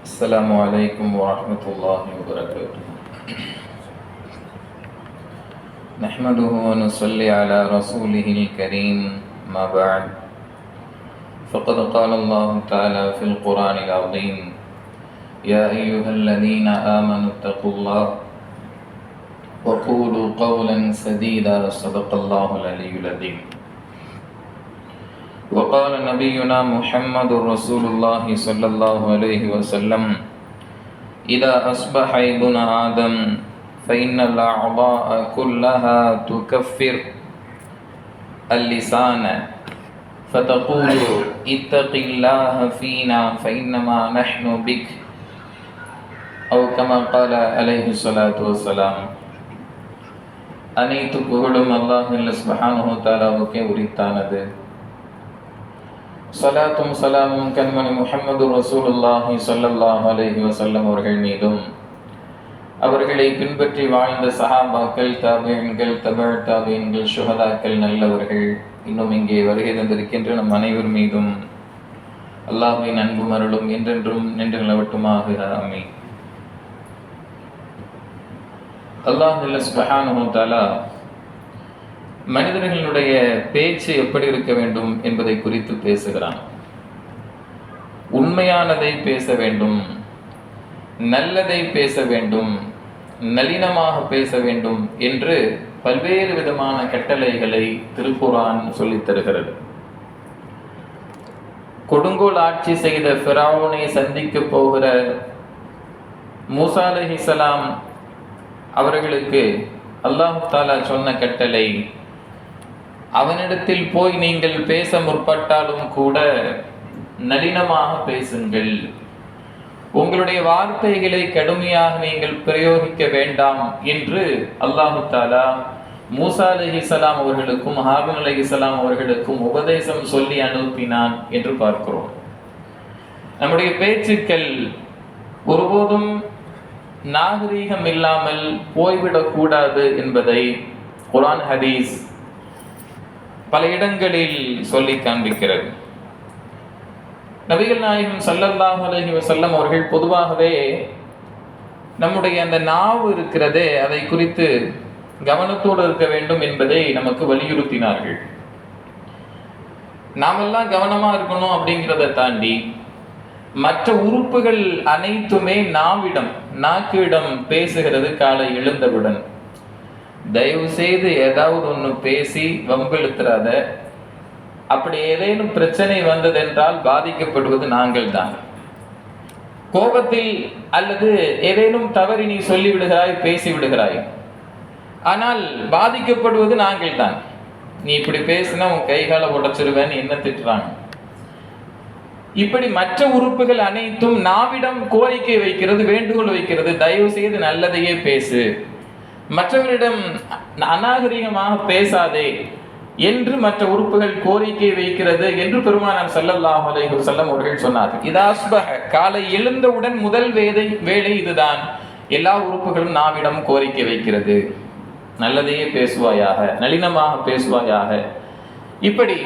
السلام عليكم ورحمة الله وبركاته. نحمده ونصلي على رسوله الكريم ما بعد. فقد قال الله تعالى في القرآن العظيم يا أيها الذين آمنوا اتقوا الله وقولوا قولا سديدا صدق الله العلي العظيم. وقال نبينا محمد رسول الله صلى الله عليه وسلم إذا أصبح ابن آدم فإن الأعضاء كلها تكفر اللسان فتقول اتق الله فينا فإنما نحن بك أو كما قال عليه الصلاة والسلام அனைத்து புகழும் அல்லாஹ் சுபஹானஹு தாலாவுக்கே உரித்தானது சலாத்தும் சலாமும் கண்மணி முஹம்மது ரசூலுல்லாஹி சொல்லல்லாஹ் அலஹி வசல்லம் அவர்கள் மீதும். அவர்களை பின்பற்றி வாழ்ந்த சஹாபாக்கள் தாபியன்கள் தபழ் தாபியன்கள் சுகதாக்கள் நல்லவர்கள் இன்னும் இங்கே வருகை தந்திருக்கின்ற நம் அனைவர் மீதும். அல்லாஹின் அன்பும் அருளும் என்றென்றும் நின்று நிலவட்டுமாக ஆமீன். அல்லாஹ் சுபஹானு தாலா மனிதர்களுடைய பேச்சு எப்படி இருக்க வேண்டும் என்பதை குறித்து பேசுகிறான். உண்மையானதை பேச வேண்டும் நல்லதை பேச வேண்டும் நளினமாக பேச வேண்டும் என்று பல்வேறு விதமான கட்டளைகளை திருக்குரான் சொல்லித் தருகிறது. கொடுங்கோல் ஆட்சி செய்த ஃபிராவுனை சந்திக்க போகிற மூசா அலைஹிஸ்ஸலாம் அவர்களுக்கு அல்லாஹ் தாலா சொன்ன கட்டளை அவனிடத்தில் போய் நீங்கள் பேச முற்பட்டாலும் கூட நளினமாக பேசுங்கள். உங்களுடைய வார்த்தைகளை கடுமையாக நீங்கள் பிரயோகிக்க வேண்டாம் என்று அல்லாஹு தாலா மூசா அலிஹிசலாம் அவர்களுக்கும் ஹாபின் அலிஹிசலாம் அவர்களுக்கும் உபதேசம் சொல்லி அனுப்பினான் என்று பார்க்கிறோம். நம்முடைய பேச்சுக்கள் ஒருபோதும் நாகரீகம் இல்லாமல் போய்விடக்கூடாது என்பதை குரான் ஹதீஸ் பல இடங்களில் சொல்லி காண்பிக்கிறது. நபிகள் நாயகம் சல்லல்லாஹ் அலஹி வசல்லம் அவர்கள் பொதுவாகவே நம்முடைய அந்த நாவு இருக்கிறதே அதை குறித்து கவனத்தோடு இருக்க வேண்டும் என்பதை நமக்கு வலியுறுத்தினார்கள். நாமெல்லாம் கவனமா இருக்கணும் அப்படிங்கிறத தாண்டி மற்ற உறுப்புகள் அனைத்துமே நாவிடம் நாக்கிடம் பேசுகிறது காலை எழுந்தவுடன். தயவு செய்து ஏதாவது ஒன்று பேசி வம்பிழுத்துறாத. அப்படி ஏதேனும் பிரச்சனை வந்ததென்றால் பாதிக்கப்படுவது நாங்கள் தான் கோபத்தில் அல்லது ஏதேனும் தவறி நீ சொல்லிவிடுகிறாய் பேசிவிடுகிறாய். பேசி விடுகிறாய் ஆனால் பாதிக்கப்படுவது நாங்கள் தான் நீ இப்படி பேசினா உன் கைகால உடைச்சிருவேன் என்ன திட்டுறாங்க? இப்படி மற்ற உறுப்புகள் அனைத்தும் நாவிடம் கோரிக்கை வைக்கிறது வேண்டுகோள் வைக்கிறது. தயவு செய்து நல்லதையே பேசு. மற்றவரிடம் அநாகரிகமாக பேசாதே என்று மற்ற உறுப்புகள் கோரிக்கை வைக்கிறது என்று பெருமானார் சல்லல்லாஹு அலைஹி வஸல்லம் அவர்கள் சொன்னார்கள். இதாஸ்பக காலை எழுந்தவுடன் முதல் வேதை வேலை இதுதான். எல்லா உறுப்புகளும் நாவிடம் கோரிக்கை வைக்கிறது. நல்லதையே பேசுவாயாக நளினமாக பேசுவாயாக. இப்படி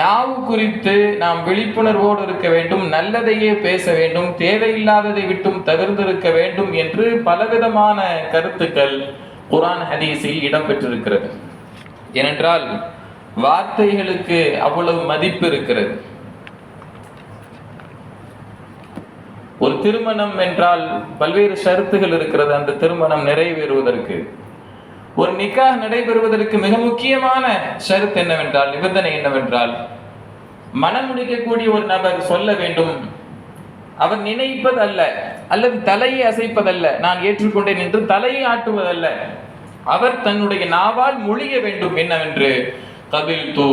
நாவு குறித்து நாம் விழிப்புணர்வோடு இருக்க வேண்டும் நல்லதையே பேச வேண்டும் தேவையில்லாததை விட்டும் தவிர்ந்திருக்க வேண்டும் என்று பலவிதமான கருத்துக்கள் குரான் ஹதீஸில் இடம்பெற்றிருக்கிறது ஏனென்றால் வார்த்தைகளுக்கு அவ்வளவு மதிப்பு இருக்கிறது. ஒரு திருமணம் என்றால் பல்வேறு ஷருத்துகள் இருக்கிறது. அந்த திருமணம் நிறைவேறுவதற்கு. ஒரு நிக்காக நடைபெறுவதற்கு மிக முக்கியமான ஷருத் என்னவென்றால் நிபந்தனை என்னவென்றால் மனம் முடிக்கக்கூடிய ஒரு நபர் சொல்ல வேண்டும். அவர் நினைப்பதல்ல அல்லது தலையை அசைப்பதல்ல. நான் ஏற்றுக்கொண்டேன் என்று தலையை ஆட்டுவதல்ல. அவர் தன்னுடைய நாவால் மொழிய வேண்டும் என்னவென்று? கபில் தூ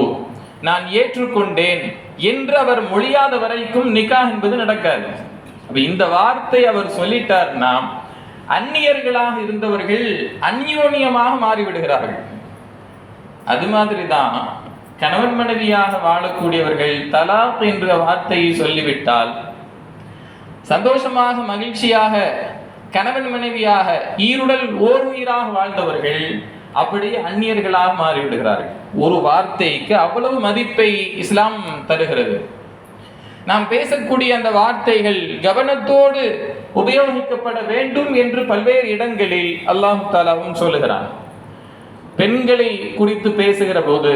நான் ஏற்றுக்கொண்டேன் என்று அவர் மொழியாத வரைக்கும் நிக்கா என்பது நடக்காது. அப்ப இந்த வார்த்தை அவர் சொல்லிட்டார்னா அந்நியர்களாக இருந்தவர்கள் அந்யோன்யமாக மாறிவிடுகிறார்கள். அது மாதிரிதான் கணவன் மனைவியாக வாழக்கூடியவர்கள் தலாக் என்ற வார்த்தையை சொல்லிவிட்டால் சந்தோஷமாக மகிழ்ச்சியாக கணவன் மனைவியாக ஈருடல் ஓர் உயிராக வாழ்ந்தவர்கள் அப்படியே அந்நியர்களாக மாறிவிடுகிறார்கள். ஒரு வார்த்தைக்கு அவ்வளவு மதிப்பை இஸ்லாம் தருகிறது. நாம் பேசக்கூடிய அந்த வார்த்தைகள் கவனத்தோடு உபயோகிக்கப்பட வேண்டும் என்று பல்வேறு இடங்களில் அல்லாஹு தாலாவும் சொல்லுகிறான். பெண்களை குறித்து பேசுகிற போது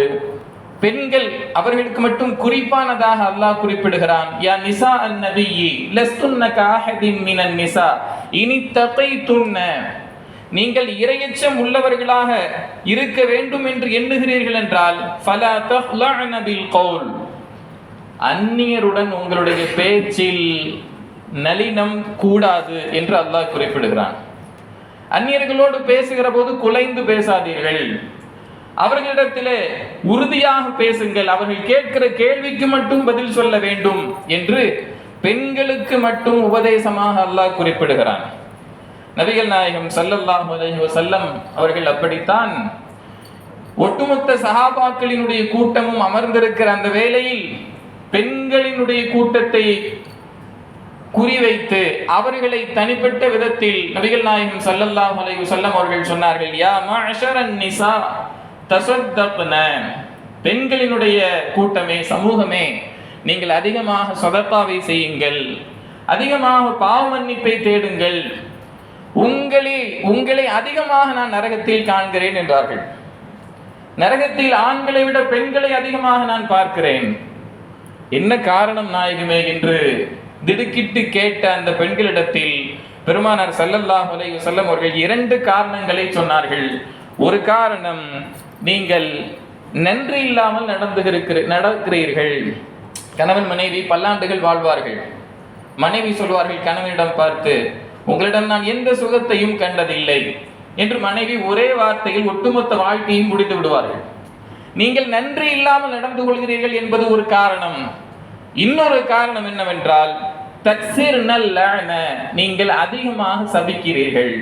பெண்கள் அவர்களுக்கு மட்டும் குறிப்பானதாக அல்லாஹ் குறிப்பிடுகிறான் யா நிசா அன் நபியி லஸ்துன்ன காஹதின் மினன் நிசா இனி தகைத்துன்ன நீங்கள் இரையச்சம் உள்ளவர்களாக இருக்க வேண்டும் என்று எண்ணுகிறீர்கள் என்றால் ஃபலா தஹ்லஅன பில் கௌல். அந்நியருடன் உங்களுடைய பேச்சில் நளினம் கூடாது என்று அல்லாஹ் குறிப்பிடுகிறான். அந்நியர்களோடு பேசுகிற போது குலைந்து பேசாதீர்கள். அவர்களிடத்திலே உறுதியாக பேசுங்கள். அவர்கள் கேட்கிற கேள்விக்கு மட்டும் பதில் சொல்ல வேண்டும் என்று பெண்களுக்கு மட்டும் உபதேசமாக அல்லாஹ் குறிப்பிடுகிறான். நபிகள் நாயகம் சல்லல்லாஹ் அலைஹி செல்லம் அவர்கள் அப்படித்தான் ஒட்டுமொத்த சகாபாக்களினுடைய கூட்டமும் அமர்ந்திருக்கிற அந்த வேளையில் பெண்களினுடைய கூட்டத்தை குறிவைத்து அவர்களை தனிப்பட்ட விதத்தில் நபிகள் நாயகம் சல்லல்லாஹ் அலைஹி வஸல்லம் அவர்கள் சொன்னார்கள் யா மஅஷரன் நிசா தஸத்தக்ன பெண்களினுடைய கூட்டமே சமூகமே நீங்கள் அதிகமாக சொதப்பாவை செய்யுங்கள். அதிகமாக பாவ மன்னிப்பை தேடுங்கள். உங்களே உங்களை அதிகமாக நான் நரகத்தில் காண்கிறேன் என்றார்கள். நரகத்தில் ஆண்களை விட பெண்களை அதிகமாக நான் பார்க்கிறேன். என்ன காரணம் நாயகமே என்று திடுக்கிட்டு கேட்ட அந்த பெண்களிடத்தில் பெருமானார் ஸல்லல்லாஹு அலைஹி அவர்கள் இரண்டு காரணங்களை சொன்னார்கள். ஒரு காரணம் நீங்கள் நன்றி இல்லாமல் நடந்து நடக்கிறீர்கள். கணவன் மனைவி பல்லாண்டுகள் வாழ்வார்கள். மனைவி சொல்வார்கள் கணவனிடம் பார்த்து உங்களிடம் நான் எந்த சுகத்தையும் கண்டதில்லை என்று மனைவி ஒரே வார்த்தையில் ஒட்டுமொத்த வாழ்க்கையும் முடித்து விடுவார்கள். நீங்கள் நன்றி இல்லாமல் நடந்து கொள்கிறீர்கள் என்பது ஒரு காரணம். இன்னொரு காரணம் என்னவென்றால் தக்சீர் நல்ல நீங்கள் அதிகமாக சபிக்கிறீர்கள்.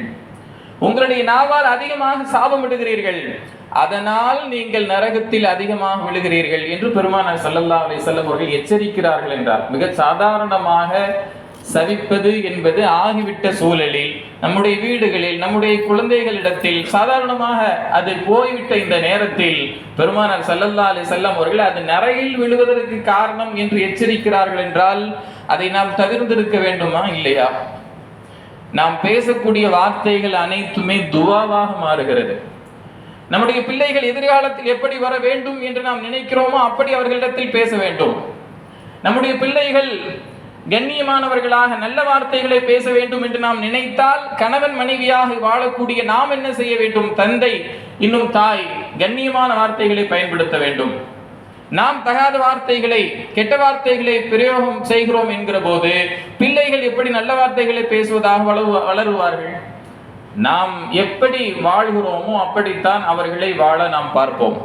உங்களுடைய நாவால் அதிகமாக சாபமிடுகிறீர்கள். அதனால் நீங்கள் நரகத்தில் அதிகமாக விழுகிறீர்கள் என்று பெருமானார் சல்லல்லா அலைஹி வஸல்லம் அவர்கள் எச்சரிக்கிறார்கள் என்றார். மிக சாதாரணமாக சவிப்பது என்பது ஆகிவிட்ட சூழலில் நம்முடைய வீடுகளில் நம்முடைய குழந்தைகளிடத்தில் சாதாரணமாக அது போய்விட்ட இந்த நேரத்தில் பெருமானார் சல்லல்லா அலி வஸல்லம் அவர்கள் அது நரையில் விழுவதற்கு காரணம் என்று எச்சரிக்கிறார்கள் என்றால் அதை நாம் தவிர்த்திருக்க வேண்டுமா? இல்லையா? நாம் பேசக்கூடிய வார்த்தைகள் அனைத்துமே துவாவாக மாறுகிறது. நம்முடைய பிள்ளைகள் எதிர்காலத்தில் எப்படி வர வேண்டும் என்று நாம் நினைக்கிறோமோ அப்படி அவர்களிடத்தில் பேச வேண்டும். நம்முடைய பிள்ளைகள் கண்ணியமானவர்களாக நல்ல வார்த்தைகளை பேச வேண்டும் என்று நாம் நினைத்தால் கணவன் மனைவியாக வாழக்கூடிய நாம் என்ன செய்ய வேண்டும்? தந்தை இன்னும் தாய் கண்ணியமான வார்த்தைகளை பயன்படுத்த வேண்டும். நாம் தகாத வார்த்தைகளை கெட்ட வார்த்தைகளை பிரயோகம் செய்கிறோம் என்கிற போது பிள்ளைகள் எப்படி நல்ல வார்த்தைகளை பேசுவதாக வளருவார்கள்? நாம் எப்படி வாழ்கிறோமோ அப்படித்தான் அவர்களை வாழ நாம் பார்ப்போம்.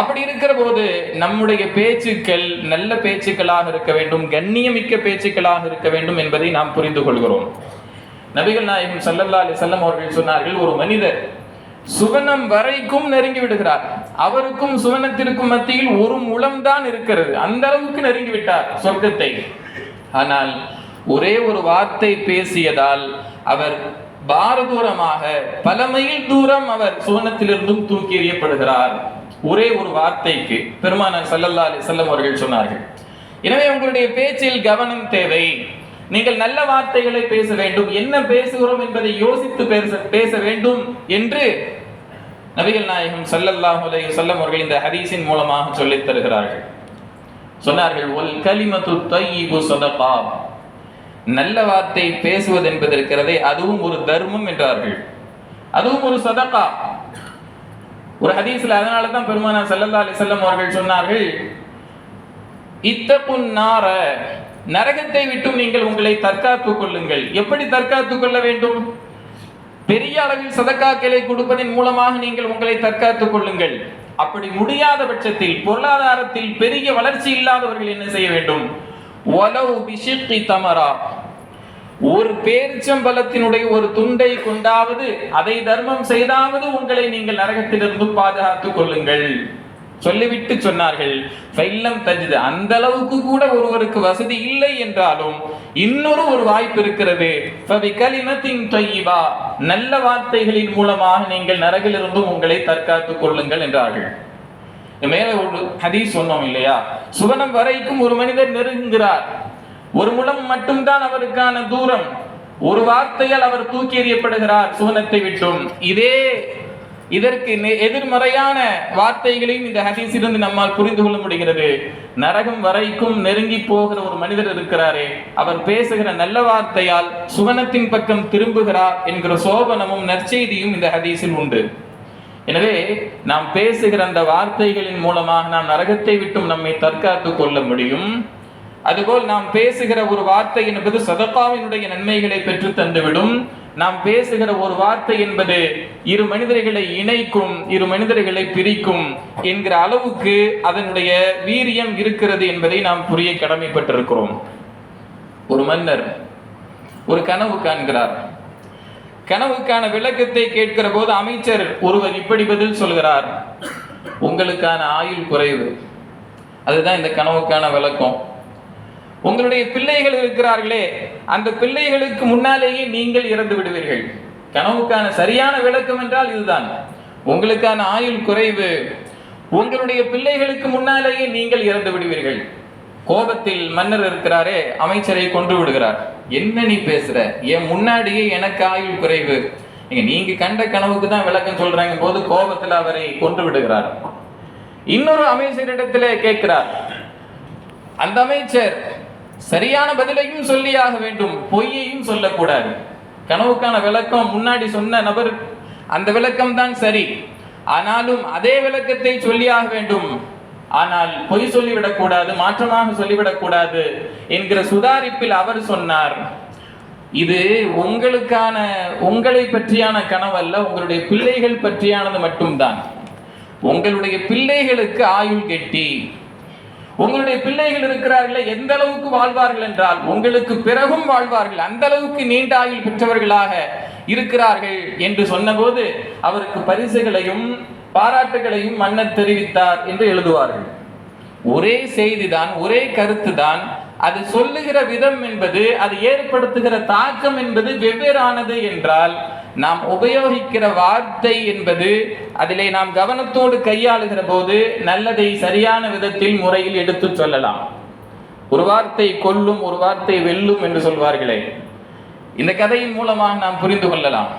அப்படி இருக்கிற போது நம்முடைய பேச்சுக்கள் நல்ல பேச்சுக்களாக இருக்க வேண்டும் கண்ணியமிக்க பேச்சுக்களாக இருக்க வேண்டும் என்பதை நாம் புரிந்து கொள்கிறோம். நபிகள் நாயகம் சல்லல்லா அலி செல்லம் அவர்கள் சொன்னார்கள் ஒரு மனிதர் சுவனம் வரைக்கும் நெருங்கி விடுகிறார். அவருக்கும் சுவனத்திற்கும் மத்தியில் ஒரு முளம் தான் இருக்கிறது. அந்த அளவுக்கு நெருங்கி விட்டார் சொர்க்கத்தை. ஆனால் ஒரே ஒரு வார்த்தை பேசியதால் அவர் பாரதூரமாக பல மைல் தூரம் அவர் சுவனத்திலிருந்தும் தூக்கி எறியப்படுகிறார். ஒரே ஒரு வார்த்தைக்கு பெருமானார் சல்லல்லா அலி செல்லம் அவர்கள் சொன்னார்கள். எனவே உங்களுடைய பேச்சில் கவனம் தேவை. நீங்கள் நல்ல வார்த்தைகளை பேச வேண்டும். என்ன பேசுகிறோம் என்பதை யோசித்து பேச பேச வேண்டும் என்று நபிகள் நாயகம் சல்லல்லாஹு அலைஹி வஸல்லம் அவர்கள் இந்த ஹதீஸின் மூலமாக சொல்லித் தருகிறார்கள். சொன்னார்கள் ஒல் கலிமத்து தையிபு சதகா. நல்ல வார்த்தை பேசுவது என்பது இருக்கிறதே அதுவும் ஒரு தர்மம் என்றார்கள். அதுவும் ஒரு சதகா. ஒரு ஹதீஸ்ல அதனால தான் பெருமானா சல்லல்லா அலைஹி அவர்கள் சொன்னார்கள் இத்தப்புன் நார நரகத்தை விட்டும் நீங்கள் உங்களை தற்காத்துக் கொள்ளுங்கள். எப்படி தற்காத்துக் கொள்ள வேண்டும்? பெரிய அளவில் சதக்காக்களை கொடுப்பதன் மூலமாக நீங்கள் உங்களை தற்காத்துக் கொள்ளுங்கள். அப்படி முடியாத பட்சத்தில் பொருளாதாரத்தில் பெரிய வளர்ச்சி இல்லாதவர்கள் என்ன செய்ய வேண்டும்? ஒலவு பிஷித்தி தமரா. ஒரு பேரிச்சம்பலத்தினுடைய ஒரு துண்டை கொண்டாவது அதை தர்மம் செய்தாவது உங்களை நீங்கள் நரகத்திலிருந்து பாதுகாத்துக் கொள்ளுங்கள். சொல்லிவிட்டு சொன்னார்கள். ஃபைல்லம் தஜிது அந்த அளவுக்கு கூட ஒருவருக்கு வசதி இல்லை என்றாலும் இன்னொரு ஒரு வாய்ப்பு இருக்கிறது. கலிமத்தின் நல்ல வார்த்தைகளின் மூலமாக நீங்கள் நரகிலிருந்தும் உங்களை தற்காத்துக் கொள்ளுங்கள் என்றார்கள். மேல ஒரு ஹதீஸ் சொன்னோம் இல்லையா? சுவனம் வரைக்கும் ஒரு மனிதர் நெருங்குகிறார். ஒரு முலம் மட்டும்தான் அவருக்கான தூரம். ஒரு வார்த்தையால் அவர் தூக்கி எறியப்படுகிறார். சுவனத்தை விட்டும். இதே இதற்கு நெ- எதிர்மறையான வார்த்தைகளையும் இந்த ஹதீஸிலிருந்து நம்மால் புரிந்து கொள்ள முடிகிறது. நரகம் வரைக்கும் நெருங்கி போகிற ஒரு மனிதர் இருக்கிறாரே. அவர் பேசுகிற நல்ல வார்த்தையால் சுவனத்தின் பக்கம் திரும்புகிறார் என்கிற சோபனமும் நற்செய்தியும் இந்த ஹதீஸில் உண்டு. எனவே நாம் பேசுகிற அந்த வார்த்தைகளின் மூலமாக நாம் நரகத்தை விட்டும் நம்மை தற்காத்துக் கொள்ள முடியும். அதுபோல் நாம் பேசுகிற ஒரு வார்த்தை என்பது சதப்பாவினுடைய நன்மைகளை பெற்று தந்துவிடும். நாம் பேசுகிற ஒரு வார்த்தை என்பது இரு மனிதர்களை இணைக்கும் இரு மனிதர்களை பிரிக்கும் என்கிற அளவுக்கு அதனுடைய வீரியம் இருக்கிறது என்பதை நாம் புரிய கடமைப்பட்டிருக்கிறோம். ஒரு மன்னர் ஒரு கனவு காண்கிறார். கனவுக்கான விளக்கத்தை கேட்கிற போது அமைச்சர் ஒருவர் இப்படி பதில் சொல்கிறார். உங்களுக்கான ஆயுள் குறைவு. அதுதான் இந்த கனவுக்கான விளக்கம். உங்களுடைய பிள்ளைகள் இருக்கிறார்களே அந்த பிள்ளைகளுக்கு முன்னாலேயே நீங்கள் இறந்து விடுவீர்கள். கனவுக்கான சரியான விளக்கம் என்றால் இதுதான். உங்களுக்கான ஆயுள் குறைவு. உங்களுடைய பிள்ளைகளுக்கு முன்னாலேயே நீங்கள் இறந்து விடுவீர்கள். கோபத்தில் மன்னர் இருக்கிறாரே அமைச்சரை கொன்று விடுகிறார். என்ன நீ பேசுற? என் முன்னாடியே எனக்கு ஆயுள் குறைவு. நீங்க நீங்க கண்ட கனவுக்கு தான் விளக்கம் சொல்றாங்க போது கோபத்தில் அவரை கொன்று விடுகிறார். இன்னொரு அமைச்சரிடத்திலே கேட்கிறார். அந்த அமைச்சர் சரியான பதிலையும் சொல்லியாக வேண்டும் பொய்யையும் சொல்லக்கூடாது. கனவுக்கான விளக்கம் முன்னாடி சொன்ன நபர் அந்த விளக்கம் தான் சரி. ஆனாலும் அதே விளக்கத்தை சொல்லியாக வேண்டும். ஆனால் பொய் சொல்லிவிடக்கூடாது மாற்றமாக சொல்லிவிடக்கூடாது என்கிற சுதாரிப்பில் அவர் சொன்னார். இது உங்களுக்கான உங்களை பற்றியான கனவல்ல உங்களுடைய பிள்ளைகள் பற்றியானது மட்டும்தான். உங்களுடைய பிள்ளைகளுக்கு ஆயுள் கெட்டி. உங்களுடைய பிள்ளைகள் இருக்கிறார்களே எந்த அளவுக்கு வாழ்வார்கள் என்றால் உங்களுக்கு பிறகும் வாழ்வார்கள் அந்த அளவுக்கு நீண்ட ஆயுள் பெற்றவர்களாக இருக்கிறார்கள் என்று சொன்னபோது அவருக்கு பரிசுகளையும் பாராட்டுகளையும் மன்னர் தெரிவித்தார் என்று எழுதுவார்கள். ஒரே செய்திதான் ஒரே கருத்து தான் அது சொல்லுகிற விதம் என்பது அது ஏற்படுத்துகிற தாக்கம் என்பது வெவ்வேறானது என்றால் நாம் உபயோகிக்கிற வார்த்தை என்பது அதிலே நாம் கவனத்தோடு கையாளுகிற போது நல்லதை சரியான விதத்தில் முறையில் எடுத்துச் சொல்லலாம். ஒரு வார்த்தை கொல்லும் ஒரு வார்த்தை வெல்லும் என்று சொல்வார்களே. இந்த கதையின் மூலமாக நாம் புரிந்து கொள்ளலாம்.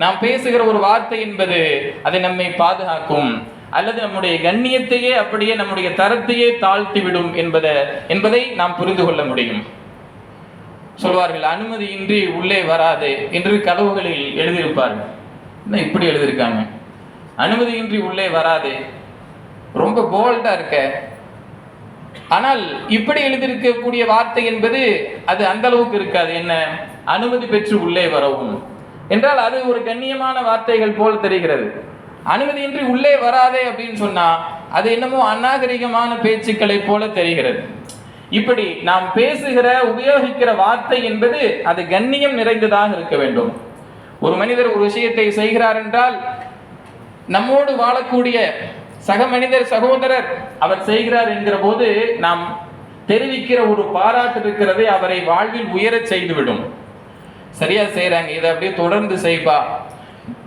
நாம் பேசுகிற ஒரு வார்த்தை என்பது அது நம்மை பாதுகாக்கும். அல்லது நம்முடைய கண்ணியத்தையே அப்படியே நம்முடைய தரத்தையே தாழ்த்தி விடும் என்பதை என்பதை நாம் புரிந்து கொள்ள முடியும். சொல்வார்கள் அனுமதியின்றி உள்ளே வராது என்று கதவுகளில் எழுதியிருப்பார்கள். என்ன இப்படி எழுதியிருக்காங்க? அனுமதியின்றி உள்ளே வராது. ரொம்ப போல்டா இருக்க. ஆனால் இப்படி எழுதியிருக்கக்கூடிய வார்த்தை என்பது அது அந்த அளவுக்கு இருக்காது. என்ன? அனுமதி பெற்று உள்ளே வரவும். என்றால் அது ஒரு கண்ணியமான வார்த்தைகள் போல் தெரிகிறது. அனுமதியின்றி உள்ளே வராதே அப்படின்னு சொன்னா அது என்னமோ அநாகரிகமான பேச்சுக்களை போல தெரிகிறது. இப்படி நாம் பேசுகிற உபயோகிக்கிற வார்த்தை என்பது அது கண்ணியம் நிறைந்ததாக இருக்க வேண்டும். ஒரு மனிதர் ஒரு விஷயத்தை செய்கிறார் என்றால் நம்மோடு வாழக்கூடிய சக மனிதர் சகோதரர் அவர் செய்கிறார் என்கிற போது நாம் தெரிவிக்கிற ஒரு பாராட்டு இருக்கிறதே அவரை வாழ்வில் உயரச் செய்துவிடும். சரியா செய்யறாங்க இதை அப்படியே தொடர்ந்து செய்ப்பா.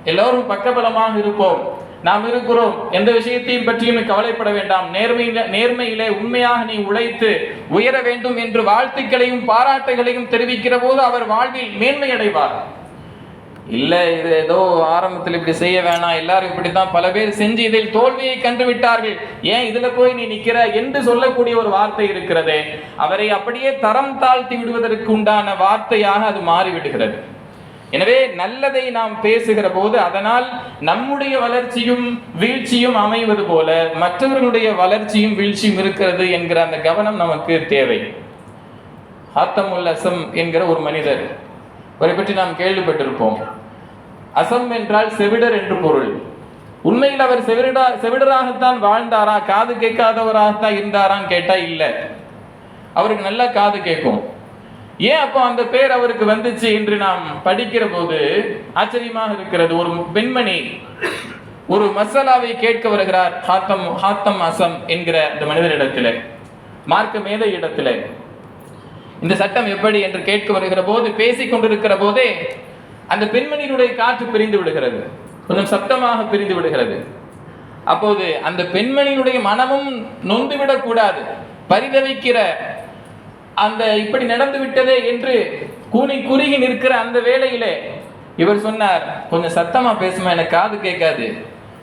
எல்லோரும் பக்கபலமாக இருப்போம். நாம் இருக்கிறோம். எந்த விஷயத்தையும் பற்றியும் கவலைப்பட வேண்டாம். நேர்மையில நேர்மையிலே உண்மையாக நீ உழைத்து உயர வேண்டும் என்று வாழ்த்துக்களையும் பாராட்டுகளையும் தெரிவிக்கிற போது அவர் வாழ்வில் மேன்மை அடைவார் இல்லை இது ஏதோ ஆரம்பத்தில் இப்படி செய்ய வேணாம். எல்லாரும் இப்படித்தான் பல பேர் செஞ்சு இதில் தோல்வியை கண்டு விட்டார்கள். ஏன் இதுல போய் நீ நிக்கிற என்று சொல்லக்கூடிய ஒரு வார்த்தை இருக்கிறதே. அவரை அப்படியே தரம் தாழ்த்தி விடுவதற்கு உண்டான வார்த்தையாக அது மாறிவிடுகிறது. எனவே நல்லதை நாம் பேசுகிற போது அதனால் நம்முடைய வளர்ச்சியும் வீழ்ச்சியும் அமைவது போல மற்றவர்களுடைய வளர்ச்சியும் வீழ்ச்சியும் இருக்கிறது என்கிற அந்த கவனம் நமக்கு தேவை. ஹாத்தமுல் அசம் என்கிற ஒரு மனிதர் அவரை பற்றி நாம் கேள்விப்பட்டிருப்போம். அசம் என்றால் செவிடர் என்று பொருள். உண்மையில் அவர் செவிடா செவிடராகத்தான் வாழ்ந்தாரா காது கேட்காதவராகத்தான் இருந்தாரான்னு கேட்டா இல்ல. அவருக்கு நல்லா காது கேட்கும். ஏன் அப்போ அந்த பேர் அவருக்கு வந்துச்சு என்று நாம் படிக்கிற போது ஆச்சரியமாக இருக்கிறது. ஒரு பெண்மணி ஒரு மசாலாவை கேட்க வருகிறார் ஹாத்தம் ஹாத்தம் அசம் என்கிற அந்த மனிதரிடத்துல மார்க்க மேதை இடத்துல. இந்த சட்டம் எப்படி என்று கேட்க வருகிற போது பேசிக் கொண்டிருக்கிற போதே அந்த பெண்மணியினுடைய காற்று பிரிந்து விடுகிறது. கொஞ்சம் சத்தமாக பிரிந்து விடுகிறது. அப்போது அந்த பெண்மணியினுடைய மனமும் நொந்துவிடக் கூடாது. பரிதவிக்கிற அந்த இப்படி நடந்து விட்டதே என்று கூனி குறுகி நிற்கிற அந்த வேளையிலே இவர் சொன்னார் கொஞ்சம் சத்தமா பேசுமா எனக்கு காது கேட்காது.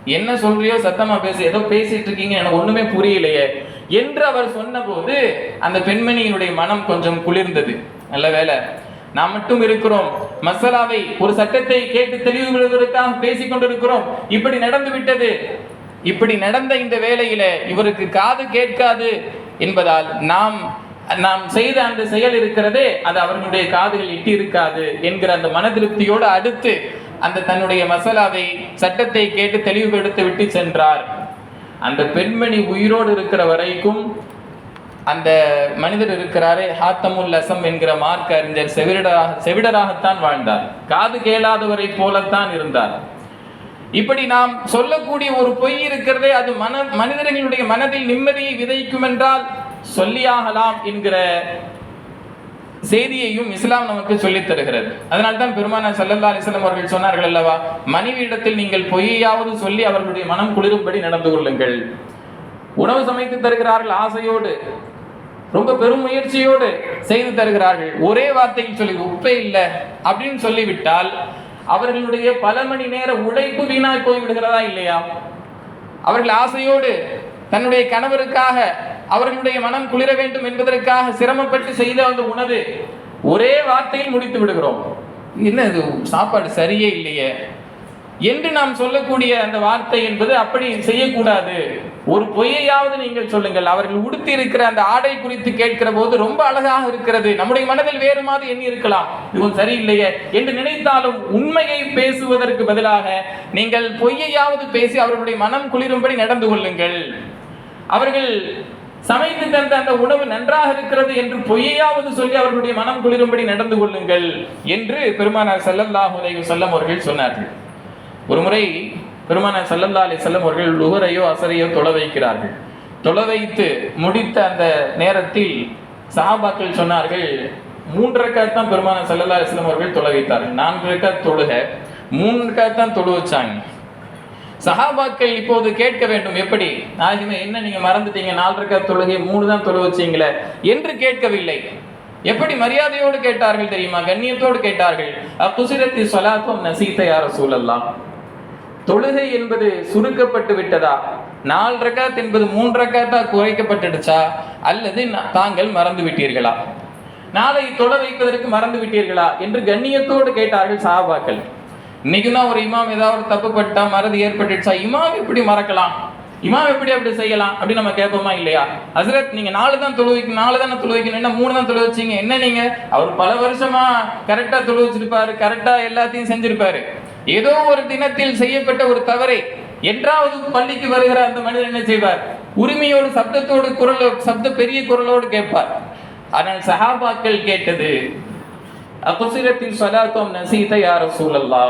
என்ன சொல்றியோ சத்தமா பேசு. ஏதோ பேசிட்டு இருக்கீங்க எனக்கு ஒண்ணுமே புரியலையே. என்று அவர் சொன்னபோது அந்த பெண்மணியினுடைய மனம் கொஞ்சம் குளிர்ந்தது. நல்ல வேளை. நாம் மட்டும் இருக்கிறோம். மசாலாவை ஒரு சட்டத்தை கேட்டு தெளிவுபடுவதற்காக பேசிக் கொண்டிருக்கிறோம். இப்படி நடந்து விட்டது. இப்படி நடந்த இந்த வேலையில இவருக்கு காது கேட்காது என்பதால் நாம் நாம் செய்த அந்த செயல் இருக்கிறதே அது அவர்களுடைய காதுகள் இட்டி இருக்காது என்கிற அந்த மன திருப்தியோடு அடுத்து அந்த தன்னுடைய மசாலாவை சட்டத்தை கேட்டு தெளிவுபடுத்தி விட்டு சென்றார். அந்த பெண்மணி உயிரோடு இருக்கிற வரைக்கும் அந்த மனிதர் இருக்கிறாரே ஹாத்தமுல் லசம் என்கிற மார்க்க அறிஞர் செவிடராக செவிடராகத்தான் வாழ்ந்தார். காது கேளாதவரை போலத்தான் இருந்தார். இப்படி நாம் சொல்லக்கூடிய ஒரு பொய் இருக்கிறதே அது மன மனிதர்களுடைய மனதில் நிம்மதியை விதைக்கும் என்றால் சொல்லியாகலாம் என்கிற செய்தியையும் இஸ்லாம் நமக்கு சொல்லித் தருகிறது. அதனால்தான் பெருமான ஸல்லல்லாஹு அலைஹி அவர்கள் சொன்னார்கள் அல்லவா? மனைவியிடத்தில் நீங்கள் பொய்யாவது சொல்லி அவர்களுடைய மனம் குளிரும்படி நடந்து கொள்ளுங்கள். உணவு சமைத்து தருகிறார்கள் ஆசையோடு ரொம்ப பெரும் முயற்சியோடு செய்து தருகிறார்கள். ஒரே வார்த்தையில் சொல்லி உப்பே இல்லை அப்படின்னு சொல்லிவிட்டால் அவர்களுடைய பல மணி நேர உழைப்பு வீணாய் போய் விடுகிறதா இல்லையா? அவர்கள் ஆசையோடு தன்னுடைய கணவருக்காக அவர்களுடைய மனம் குளிர வேண்டும் என்பதற்காக சிரமப்பட்டு செய்த அந்த உணவு ஒரே வார்த்தையில் முடித்து விடுகிறோம். என்ன இது? சாப்பாடு சரியே இல்லையே. என்று நாம் சொல்லக்கூடிய அந்த வார்த்தை என்பது அப்படி செய்யக்கூடாது. ஒரு பொய்யையாவது நீங்கள் சொல்லுங்கள். அவர்கள் உடுத்தி இருக்கிற அந்த ஆடை குறித்து கேட்கிற போது ரொம்ப அழகாக இருக்கிறது. நம்முடைய மனதில் வேறு மாதிரி எண்ணி இருக்கலாம். இவன் சரியில்லையே என்று நினைத்தாலும் உண்மையை பேசுவதற்கு பதிலாக நீங்கள் பொய்யையாவது பேசி அவர்களுடைய மனம் குளிரும்படி நடந்து கொள்ளுங்கள். அவர்கள் சமைத்து தந்த அந்த உணவு நன்றாக இருக்கிறது என்று பொய்யாவது சொல்லி அவர்களுடைய மனம் குளிரும்படி நடந்து கொள்ளுங்கள் என்று பெருமானார் ஸல்லல்லாஹு அலைஹி வஸல்லம் அவர்கள் சொன்னார்கள். ஒரு முறை பெருமானார் சல்லல்லா அலி செல்லம் அவர்கள் லுகரையோ அசரையோ தொலை வைக்கிறார்கள். தொலை வைத்து முடித்த அந்த நேரத்தில் சஹாபாக்கள் சொன்னார்கள் மூன்றரைக்காய் தான் பெருமானார் சல்லல்லா அலைஹி அவர்கள் தொலை வைத்தார்கள். நான்கு ரக்காத் தொழுக மூன்று ரக்காத் தான் தொழு வச்சாங்க. சஹாபாக்கள் இப்போது கேட்க வேண்டும் எப்படி? நாயகமே என்ன நீங்க மறந்துட்டீங்க? நாலு ரக்காத் தொழுகை மூணு தான் தொழு வச்சீங்களே. என்று கேட்கவில்லை. எப்படி மரியாதையோடு கேட்டார்கள் தெரியுமா? கண்ணியத்தோடு கேட்டார்கள். அப்புசிரத்தி சொலாத்தும் நசீத்தையார சூழல்லாம் தொழுகை என்பது சுருக்கப்பட்டு விட்டதா? நாலு ரக்காத் என்பது மூன்று ரக்காத்தா குறைக்கப்பட்டுடுச்சா? அல்லது தாங்கள் மறந்து விட்டீர்களா? நாளை தொழ வைப்பதற்கு மறந்து விட்டீர்களா? என்று கண்ணியத்தோடு கேட்டார்கள் சஹாபாக்கள். இன்னைக்கு தான் ஒரு இமாம் ஏதாவது தப்பு பட்டா மறதி ஏற்பட்டுச்சா இமாம் எப்படி மறக்கலாம்? இமாம் எப்படி அப்படி செய்யலாம் அப்படின்னு நம்ம கேட்போமா இல்லையா? ஹசரத் நீங்க நாலு தான் தொழுவிக்கணும் நாலு தானே தொழுவிக்கணும் என்ன மூணு தான் தொழுவிச்சீங்க என்ன நீங்க? அவர் பல வருஷமா கரெக்டா தொழுவிச்சிருப்பாரு கரெக்டா எல்லாத்தையும் செஞ்சிருப்பாரு. ஏதோ ஒரு தினத்தில் செய்யப்பட்ட ஒரு தவறை என்றாவது பள்ளிக்கு வருகிற அந்த மனிதர் என்ன செய்வார்? உரிமையோடு சப்தத்தோடு குரல் சப்த பெரிய குரலோடு கேட்பார். ஆனால் சஹாபாக்கள் கேட்டது அகுசிரத்தில் சொலாத்தோம் நசீத யார் சூழல்லா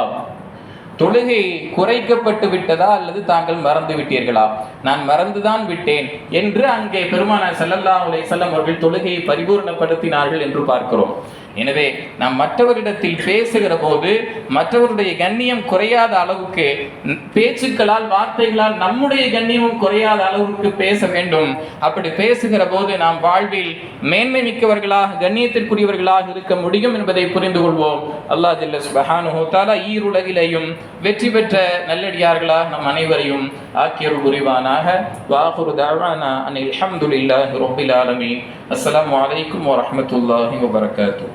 தொழுகை குறைக்கப்பட்டு விட்டதா அல்லது தாங்கள் மறந்து விட்டீர்களா? நான் மறந்துதான் விட்டேன் என்று அங்கே பெருமானார் செல்லல்லா உலை செல்லம் அவர்கள் தொழுகையை பரிபூர்ணப்படுத்தினார்கள் என்று பார்க்கிறோம். எனவே நாம் மற்றவரிடத்தில் பேசுகிற போது மற்றவருடைய கண்ணியம் குறையாத அளவுக்கு பேச்சுக்களால் வார்த்தைகளால் நம்முடைய கண்ணியமும் குறையாத அளவுக்கு பேச வேண்டும். அப்படி பேசுகிற போது நாம் வாழ்வில் மேன்மை மிக்கவர்களாக கண்ணியத்திற்குரியவர்களாக இருக்க முடியும் என்பதை புரிந்து கொள்வோம். அல்லாஹ் ஜல்ல சுப்ஹானஹு தஆலா ஈருலகிலேயும் வெற்றி பெற்ற நல்லடியார்களாக நம் அனைவரையும் ஆக்கியருள் புரிவானாக. வாஹுரு தாவானா அனில் அஹமதுல்லாஹி ரப்பில் ஆலமீன். அஸ்லாம் வலைக்கம் வரமத்துல்லாஹி வபரகாத்தூ